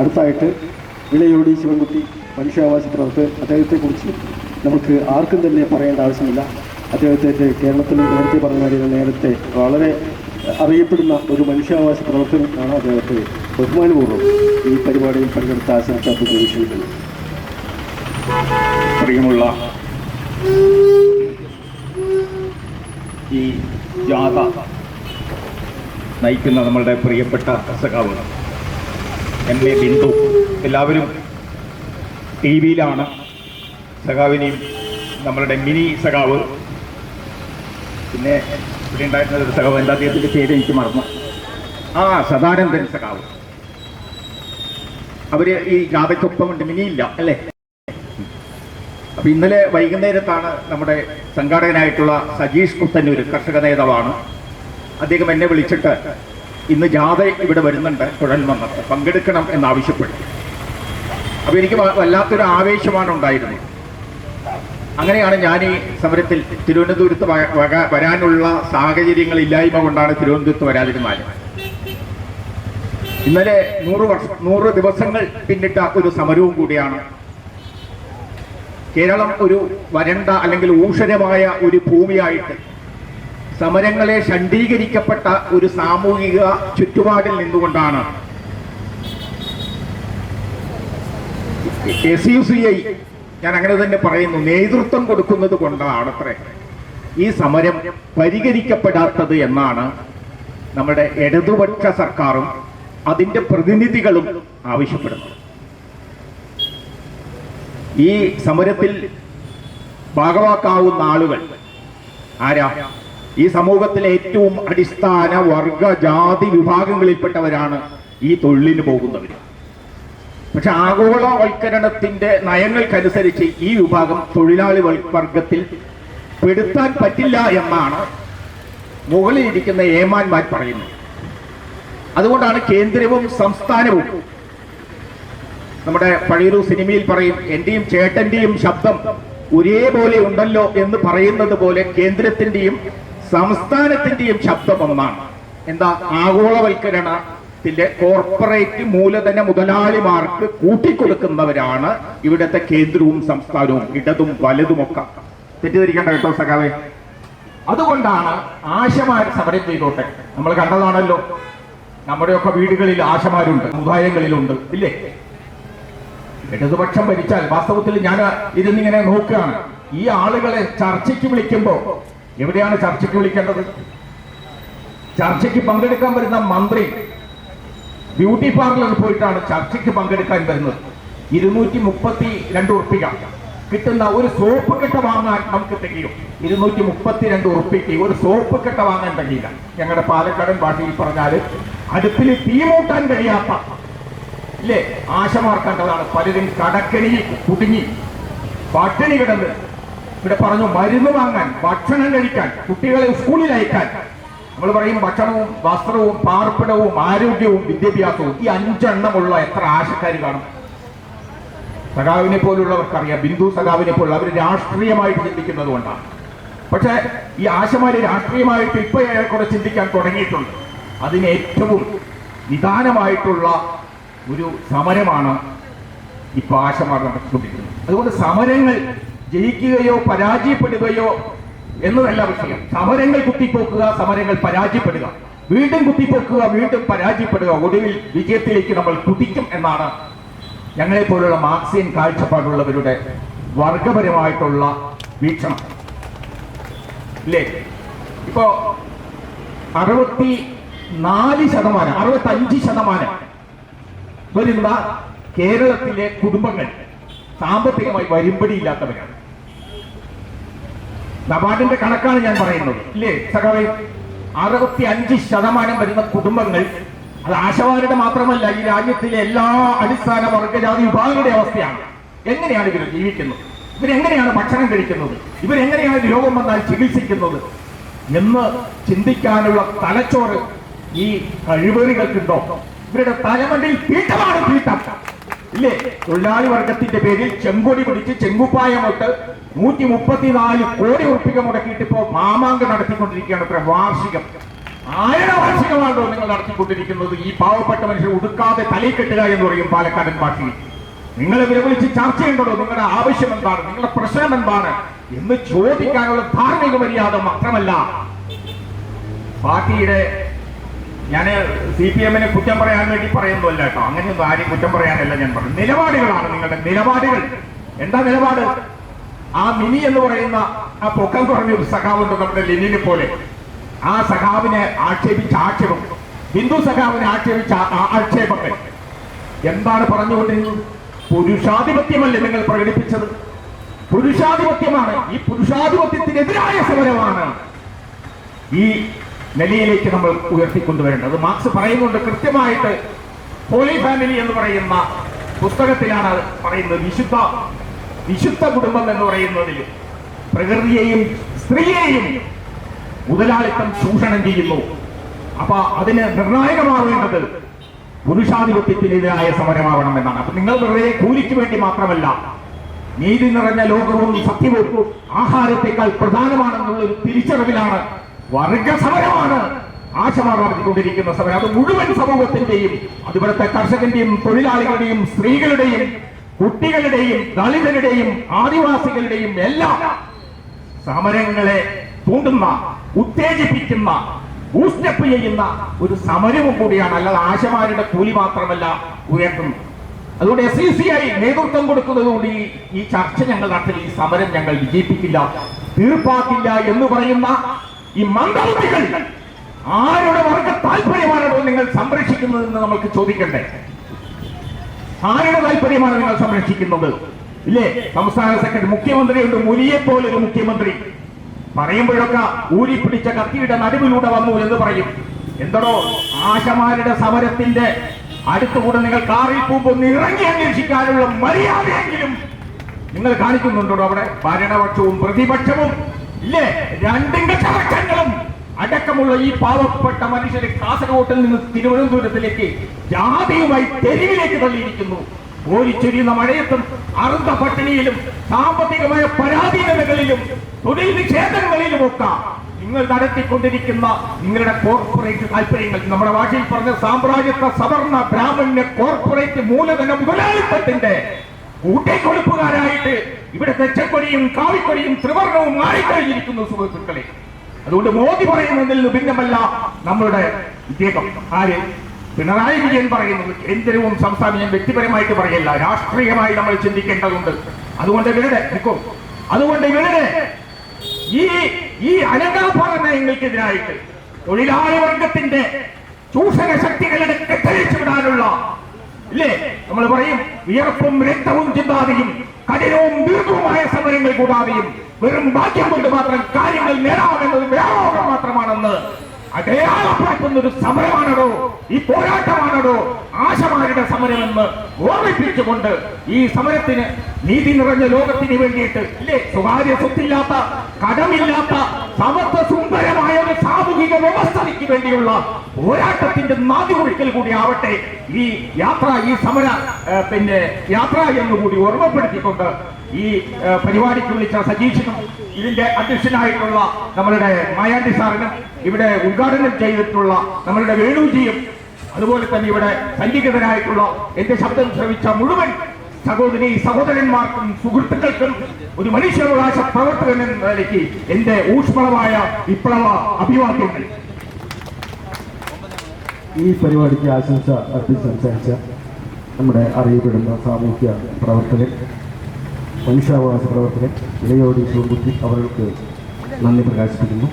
അടുത്തായിട്ട് വിളയോടി ശിവൻകുട്ടി മനുഷ്യാവകാശ പ്രവർത്തകർ അദ്ദേഹത്തെക്കുറിച്ച് നമുക്ക് ആർക്കും തന്നെ പറയേണ്ട ആവശ്യമില്ല. അദ്ദേഹത്തെ കേരളത്തിൽ നേരത്തെ പറഞ്ഞ കാര്യങ്ങൾ നേരത്തെ വളരെ അറിയപ്പെടുന്ന ഒരു മനുഷ്യാവകാശ പ്രവർത്തകനാണ് അദ്ദേഹത്തെ ബഹുമാനപൂർവം ഈ പരിപാടിയിൽ പങ്കെടുത്ത ആശംസ പ്രതീക്ഷിക്കുന്നത് പ്രിയമുള്ള ഈ ജാഥ നയിക്കുന്ന നമ്മളുടെ പ്രിയപ്പെട്ട സഖാവ് എം എ ബിന്ദു. എല്ലാവരും ടി വിയിലാണ്. സഖാവിനെയും നമ്മളുടെ മിനി സഖാവ്. പിന്നെ ഇവിടെ ഉണ്ടായിരുന്ന ഒരു സഖാവ്. എന്താ അദ്ദേഹത്തിന്റെ പേര് എനിക്ക് മറന്നു. ആ സദാനന്ദൻ സഖാവ്. അവർ ഈ ജാഥയ്ക്കൊപ്പമുണ്ട് മിനിയില്ല അല്ലേ? അപ്പൊ ഇന്നലെ വൈകുന്നേരത്താണ് നമ്മുടെ സംഘാടകനായിട്ടുള്ള സജീഷ് കുത്തന്നൂർ കർഷക നേതാവാണ്. അദ്ദേഹം എന്നെ വിളിച്ചിട്ട് ഇന്ന് ജാഥ ഇവിടെ വരുന്നുണ്ട് കുഴൽമന്നത്ത് പങ്കെടുക്കണം എന്നാവശ്യപ്പെട്ടു. അപ്പൊ എനിക്ക് വല്ലാത്തൊരു ആവേശമാണ് ഉണ്ടായിരുന്നത്. അങ്ങനെയാണ് ഞാൻ ഈ സമരത്തിൽ തിരുവനന്തപുരത്ത് വരാനുള്ള സാഹചര്യങ്ങൾ ഇല്ലായ്മ കൊണ്ടാണ് തിരുവനന്തപുരത്ത് വരാതിരുന്നത്. ഇന്നലെ നൂറ് വർഷം നൂറ് ദിവസങ്ങൾ പിന്നിട്ട ഒരു സമരവും കൂടിയാണ്. കേരളം ഒരു വരണ്ട അല്ലെങ്കിൽ ഊഷരമായ ഒരു ഭൂമിയായിട്ട് സമരങ്ങളെ ഷണ്ഡീകരിക്കപ്പെട്ട ഒരു സാമൂഹിക ചുറ്റുപാടിൽ നിന്നുകൊണ്ടാണ് എസ് യു സി ഐ ഞാൻ അങ്ങനെ തന്നെ പറയുന്നു നേതൃത്വം കൊടുക്കുന്നത് കൊണ്ടാണ് അത്രേ ഈ സമരം പരിഹരിക്കപ്പെടാത്തത് എന്നാണ് നമ്മുടെ ഇടതുപക്ഷ സർക്കാരും അതിന്റെ പ്രതിനിധികളും ആവശ്യപ്പെടുന്നത്. ഈ സമരത്തിൽ ഭാഗവാക്കാവുന്ന ആളുകൾ ആരാ? ഈ സമൂഹത്തിലെ ഏറ്റവും അടിസ്ഥാന വർഗ ജാതി വിഭാഗങ്ങളിൽപ്പെട്ടവരാണ് ഈ തൊഴിലിന് പോകുന്നവർ പക്ഷെ ആഗോളവൽക്കരണത്തിന്റെ നയങ്ങൾക്കനുസരിച്ച് ഈ വിഭാഗം തൊഴിലാളി വർഗത്തിൽ പെടുത്താൻ പറ്റില്ല എന്നാണ് മുകളിൽ ഇരിക്കുന്ന ഏമാന്മാർ പറയുന്നത്. അതുകൊണ്ടാണ് കേന്ദ്രവും സംസ്ഥാനവും നമ്മുടെ പഴയൊരു സിനിമയിൽ പറയും എന്റെയും ചേട്ടന്റെയും ശബ്ദം ഒരേപോലെ ഉണ്ടല്ലോ എന്ന് പറയുന്നത് പോലെ കേന്ദ്രത്തിന്റെയും സംസ്ഥാനത്തിന്റെയും ശബ്ദം ഒന്നാണ് എന്താ? ആഗോളവൽക്കരണത്തിന്റെ കോർപ്പറേറ്റ് മൂലധന മുതലാളിമാർക്ക് കൂട്ടിക്കൊടുക്കുന്നവരാണ് ഇവിടുത്തെ കേന്ദ്രവും സംസ്ഥാനവും ഇടതും വലതുമൊക്കെ. തെറ്റിദ്ധരിക്കേണ്ട കേട്ടോ സഖാവേ. അതുകൊണ്ടാണ് ആശമാർ സമരം ചെയ്തോട്ടെ. നമ്മൾ കണ്ടതാണല്ലോ. നമ്മുടെയൊക്കെ വീടുകളിൽ ആശമാരുണ്ട് സമുദായങ്ങളിലുണ്ട് ഇല്ലേ? ഇടതുപക്ഷം ഭരിച്ചാൽ വാസ്തവത്തിൽ ഞാൻ ഇരുന്നിങ്ങനെ നോക്കുകയാണ്. ഈ ആളുകളെ ചർച്ചയ്ക്ക് വിളിക്കുമ്പോ എവിടെയാണ് ചർച്ചയ്ക്ക് വിളിക്കേണ്ടത്? ചർച്ചയ്ക്ക് പങ്കെടുക്കാൻ വരുന്ന മന്ത്രി ബ്യൂട്ടി പാർലറിൽ പോയിട്ടാണ് ചർച്ചയ്ക്ക് പങ്കെടുക്കാൻ വരുന്നത്. ഇരുന്നൂറ്റി മുപ്പത്തി രണ്ട് ഉറുപ്പിക. കിട്ടുന്ന ഒരു സോപ്പ് കെട്ട വാങ്ങാൻ നമുക്ക് തികയും. ഇരുന്നൂറ്റി മുപ്പത്തി രണ്ട് ഉറുപ്പിക്ക് ഒരു സോപ്പ് കെട്ട വാങ്ങാൻ കഴിയില്ല ഞങ്ങളുടെ പാലക്കാടൻ ഭാഷയിൽ പറഞ്ഞാൽ അടുപ്പിൽ തീ മൂട്ടാൻ കഴിയാത്ത ഇല്ലേ? ആശമാർക്കേണ്ടതാണ്. പലരും കടക്കണിയിൽ കുടുങ്ങി പട്ടിണി കിടന്ന് ഇവിടെ പറഞ്ഞു മരുന്ന് വാങ്ങാൻ ഭക്ഷണം കഴിക്കാൻ കുട്ടികളെ സ്കൂളിൽ അയക്കാൻ. നമ്മൾ പറയും ഭക്ഷണവും വസ്ത്രവും പാർപ്പിടവും ആരോഗ്യവും വിദ്യാഭ്യാസവും. ഈ അഞ്ചെണ്ണമുള്ള എത്ര ആശക്കാർ കാണും? സഖാവിനെ പോലുള്ളവർക്കറിയാം. ബിന്ദു സഖാവിനെ പോലുള്ള അവർ രാഷ്ട്രീയമായിട്ട് ചിന്തിക്കുന്നത് കൊണ്ടാണ്. പക്ഷേ ഈ ആശമാര് രാഷ്ട്രീയമായിട്ട് ഇപ്പൊ ഏറെക്കുറെ ചിന്തിക്കാൻ തുടങ്ങിയിട്ടുണ്ട്. അതിന് ഏറ്റവും നിദാനമായിട്ടുള്ള ഒരു സമരമാണ് ഇപ്പൊ ആശമാർ നടത്തിക്കൊണ്ടിരിക്കുന്നത്. അതുകൊണ്ട് സമരങ്ങൾ ജയിക്കുകയോ പരാജയപ്പെടുകയോ എന്നതല്ല വിഷയം. സമരങ്ങൾ കുത്തിപ്പോക്കുക സമരങ്ങൾ പരാജയപ്പെടുക. വീണ്ടും കുത്തിപ്പോക്കുക വീണ്ടും പരാജയപ്പെടുക. ഒടുവിൽ വിജയത്തിലേക്ക് നമ്മൾ കുതിക്കും എന്നാണ് ഞങ്ങളെ പോലുള്ള മാർക്സിയൻ കാഴ്ചപ്പാടുള്ളവരുടെ വർഗപരമായിട്ടുള്ള വീക്ഷണം. ഇല്ലേ? ഇപ്പോ അറുപത്തി നാല് ശതമാനം അറുപത്തി അഞ്ച് ശതമാനം വരുന്ന കേരളത്തിലെ കുടുംബങ്ങൾ സാമ്പത്തികമായി വരുമ്പടിയില്ലാത്തവരാണ്. നബാർഡിന്റെ കണക്കാണ് ഞാൻ പറയുന്നത്. ഇല്ലേ സഖാവേ? അറുപത്തി അഞ്ച് ശതമാനം വരുന്ന കുടുംബങ്ങൾ അത് ആശവാരുടെ മാത്രമല്ല ഈ രാജ്യത്തിലെ എല്ലാ അടിസ്ഥാന വർഗജാതി വിഭാഗങ്ങളുടെ അവസ്ഥയാണ്. എങ്ങനെയാണ് ഇവർ ജീവിക്കുന്നത്? ഇവരെങ്ങനെയാണ് ഭക്ഷണം കഴിക്കുന്നത്? ഇവരെങ്ങനെയാണ് രോഗം വന്നാൽ ചികിത്സിക്കുന്നത്? എന്ന് ചിന്തിക്കാനുള്ള തലച്ചോറ് ഈ കഴിവേറികൾക്കുണ്ടോ? ഇവരുടെ തലമണ്ടിൽ പീഠമാണ് പീഠം. ഇല്ലേ? തൊഴിലാളി വർഗത്തിന്റെ പേരിൽ ചെങ്കൊടി പിടിച്ച് ചെങ്കുപ്പായമൊട്ട് നൂറ്റി മുപ്പത്തിനാല് കോടി ഉറപ്പിക മുടക്കിയിട്ട് ഇപ്പോ മാമാങ്കം നടത്തിക്കൊണ്ടിരിക്കുകയാണ് ഇത്ര വാർഷികം. ആയിരം വാർഷികമാണല്ലോ നിങ്ങൾ നടത്തിക്കൊണ്ടിരിക്കുന്നത്. ഈ പാവപ്പെട്ട മനുഷ്യർ ഉടുക്കാതെ തലയിൽ കെട്ടുക എന്ന് പറയും പാലക്കാടൻ പാർട്ടിയിൽ നിങ്ങളെ വിലവിളിച്ച് ചർച്ച ചെയ്യണ്ടോ നിങ്ങളുടെ ആവശ്യം എന്താണ്? നിങ്ങളുടെ പ്രശ്നം എന്താണ്? എന്ന് ചോദിക്കാനുള്ള ധാർമ്മിക മര്യാദ മാത്രമല്ല. പാർട്ടിയുടെ ഞാൻ സി പി എമ്മിനെ കുറ്റം പറയാൻ വേണ്ടി പറയുന്നതല്ല കേട്ടോ. അങ്ങനെയൊന്നും ആരും കുറ്റം പറയാനല്ല ഞാൻ പറഞ്ഞു നിലപാടുകളാണ് നിങ്ങളുടെ നിലപാടുകൾ. എന്താ നിലപാട്? ആ മിനി എന്ന് പറയുന്ന ആ പൊക്കം കുറഞ്ഞ ഒരു സഖാവുണ്ട് നമ്മുടെ ലെനിനെ പോലെ. ആ സഖാവിനെ ആക്ഷേപിച്ച ആക്ഷേപം. ഹിന്ദു സഖാവിനെ ആക്ഷേപിച്ച ആക്ഷേപങ്ങൾ. എന്താണ് പറഞ്ഞുകൊണ്ടിരുന്നത്? പുരുഷാധിപത്യമല്ലേ നിങ്ങൾ പ്രകടിപ്പിച്ചത്? പുരുഷാധിപത്യമാണ്. ഈ പുരുഷാധിപത്യത്തിനെതിരായ സമരമാണ്. ഈ നിലയിലേക്ക് നമ്മൾ ഉയർത്തിക്കൊണ്ടുവരേണ്ടത്. മാർക്സ് പറയുന്നുണ്ട് കൃത്യമായിട്ട് ഹോളി ഫാമിലി എന്ന് പറയുന്ന പുസ്തകത്തിലാണ് പറയുന്നത് വിശുദ്ധ വിശുദ്ധ കുടുംബം എന്ന് പറയുന്നതിൽ പ്രകൃതിയെയും സ്ത്രീയെയും മുതലാളിത്തം ചൂഷണം ചെയ്യുന്നു. അപ്പൊ അതിന് നിർണായകമാവേണ്ടത് പുരുഷാധിപത്യത്തിനെതിരായ സമരമാവണം എന്നാണ് അപ്പൊ നിങ്ങൾ വെറുതെ കൂലിക്ക് വേണ്ടി മാത്രമല്ല നീതി നിറഞ്ഞ ലോകവും സത്യവും ആഹാരത്തെക്കാൾ പ്രധാനമാണെന്നുള്ള ഒരു തിരിച്ചറിവിലാണ് വർഗ സമരമാണ് ആശമാർ സമരം. അത് മുഴുവൻ സമൂഹത്തിന്റെയും അത് ഇവിടുത്തെ കർഷകന്റെയും തൊഴിലാളികളുടെയും സ്ത്രീകളുടെയും കുട്ടികളുടെയും ദളിതരുടെയും ആദിവാസികളുടെയും എല്ലാം സമരങ്ങളെ തൂണ്ടുന്ന ഉത്തേജിപ്പിക്കുന്ന ബൂസ്റ്റപ്പ് ചെയ്യുന്ന ഒരു സമരവും കൂടിയാണ്. അല്ലാതെ ആശമാരുടെ കൂലി മാത്രമല്ല ഉയർത്തുന്നത്. അതുകൊണ്ട് എസ് സി സി ഐ നേതൃത്വം കൊടുക്കുന്നതുകൊണ്ട് ഈ ഈ ചർച്ച ഞങ്ങൾ നടത്തി ഈ സമരം ഞങ്ങൾ വിജയിപ്പിക്കില്ല തീർപ്പാക്കില്ല എന്ന് പറയുന്ന ഈ മന്ദബുദ്ധികൾ ആരുടെ വർഗ താല്പര്യമാണോ നിങ്ങൾ സംരക്ഷിക്കുന്നതെന്ന് നമുക്ക് ചോദിക്കണ്ടേ? ആരുടെ താല്പര്യമാണ് നിങ്ങൾ സംരക്ഷിക്കുന്നത്? ഇല്ലേ? സംസ്ഥാന സെക്രട്ടറി മുഖ്യമന്ത്രിയുണ്ട് മുനിയെ പോലെ ഒരു മുഖ്യമന്ത്രി. പറയുമ്പോഴൊക്കെ ഊരി പിടിച്ച കത്തിയുടെ നടുവിലൂടെ വന്നു എന്ന് പറയും. എന്തടോ ആശമാരുടെ സമരത്തിന്റെ അടുത്തുകൂടെ നിങ്ങൾ കാറിൽ പോകുമ്പോൾ ഇറങ്ങി അന്വേഷിക്കാനുള്ള മര്യാദയെങ്കിലും നിങ്ങൾ കാണിക്കുന്നുണ്ടോ അവിടെ? ഭരണപക്ഷവും പ്രതിപക്ഷവും ഇല്ലേ രണ്ടിന്റെ കച്ചവടങ്ങളും അടക്കമുള്ള ഈ പാവപ്പെട്ട മനുഷ്യരെ കാസർഗോട്ടിൽ നിന്ന് തിരുവനന്തപുരത്തിലേക്ക് ജാതിയുമായി തെരുവിലേക്ക് തള്ളിയിരിക്കുന്നു. ഓരിച്ചൊരിയുന്ന മഴയത്തും അറുന്ന പട്ടിണിയിലും സാമ്പത്തികമായ പരാധീനതകളിലും തൊഴിൽ നിഷേധങ്ങളിലുമൊക്കെ നിങ്ങൾ നടത്തിക്കൊണ്ടിരിക്കുന്ന നിങ്ങളുടെ കോർപ്പറേറ്റ് താല്പര്യങ്ങൾ. നമ്മുടെ ഭാഷയിൽ പറഞ്ഞ സാമ്രാജ്യത്വ സവർണ ബ്രാഹ്മണ്യ കോർപ്പറേറ്റ് മൂലധന മുതലാളിത്തത്തിന്റെ കൂട്ടിക്കൊടുപ്പുകാരായിട്ട് ഇവിടെ തെച്ചക്കൊടിയും കാവിക്കൊടിയും ത്രിവർണവും മാറിക്കഴിഞ്ഞിരിക്കുന്നു സുഹൃത്തുക്കളെ. അതുകൊണ്ട് മോദി പറയുന്നതിൽ ഭിന്നമല്ല നമ്മളുടെ ഇദ്ദേഹം ആര്? പിണറായി വിജയൻ പറയുന്നത് കേന്ദ്രവും സംസ്ഥാനവും വ്യക്തിപരമായിട്ട് പറയല്ല രാഷ്ട്രീയമായി നമ്മൾ ചിന്തിക്കേണ്ടതുണ്ട്. അതുകൊണ്ട് ഇവരുടെ നിൽക്കും അതുകൊണ്ട് ഇവരുടെ ഈ ഈ നയങ്ങൾക്കെതിരായിട്ട് തൊഴിലാളി വർഗത്തിന്റെ ചൂഷണ ശക്തികളെ കെട്ടഴിച്ചു വിടാനുള്ള ഇല്ലേ? നമ്മൾ പറയും വിയർപ്പും രക്തവും ചിന്താതെയും കഠിനവും ദീർഘവുമായ സമരങ്ങൾ കൂടാതെയും വെറും ഭാഗ്യം കൊണ്ട് മാത്രം കാര്യങ്ങൾ നേടാമെന്നത് വ്യാപകം മാത്രമാണെന്ന് അടയാളപ്പെടുത്തുന്ന ഒരു സമരമാണോ ഈ പോരാട്ടമാണോ ആശമാരുടെ സമരമെന്ന് ഓർമ്മിപ്പിച്ചുകൊണ്ട് ഈ സമരത്തിന് നീതി നിറഞ്ഞ ലോകത്തിന് വേണ്ടിയിട്ട് ഇല്ലേ? സ്വകാര്യ സ്വത്തില്ലാത്ത കടമില്ലാത്ത സമത്വ സുന്ദരമായ ഒരു സാമൂഹിക വ്യവസ്ഥയ്ക്ക് വേണ്ടിയുള്ള പോരാട്ടത്തിന്റെ നാദികുഴിക്കൽ കൂടി ആവട്ടെ ഈ യാത്ര ഈ സമര പിന്നെ യാത്ര എന്ന് കൂടി ഓർമ്മപ്പെടുത്തിക്കൊണ്ട് ഈ പരിപാടിക്ക് വിളിച്ച സജീഷിനും ഇതിന്റെ അധ്യക്ഷനായിട്ടുള്ള നമ്മളുടെ മായാണ്ടി സാറിനും ഇവിടെ ഉദ്ഘാടനം ചെയ്തിട്ടുള്ള നമ്മളുടെ വേണുജിയും അതുപോലെ തന്നെ ഇവിടെ സന്നിഹിതരായിട്ടുള്ള എന്റെ ശബ്ദം ശ്രമിച്ച മുഴുവൻ സഹോദരി സഹോദരന്മാർക്കും സുഹൃത്തുക്കൾക്കും ഒരു മനുഷ്യാവകാശ പ്രവർത്തകൻ എന്ന നിലയ്ക്ക് എന്റെ ഊഷ്മളമായ വിപ്ലവ അഭിവാദ്യങ്ങൾ. ഈ പരിപാടിക്ക് ആശംസ അർപ്പിച്ച് സംസാരിച്ച നമ്മുടെ അറിയപ്പെടുന്ന സാമൂഹ്യ പ്രവർത്തകൻ മനുഷ്യാവകാശ പ്രവർത്തകൻ ഇളയോടി ചൂണ്ടുത്തി അവർക്ക് നന്ദി പ്രകാശിപ്പിക്കുന്നു.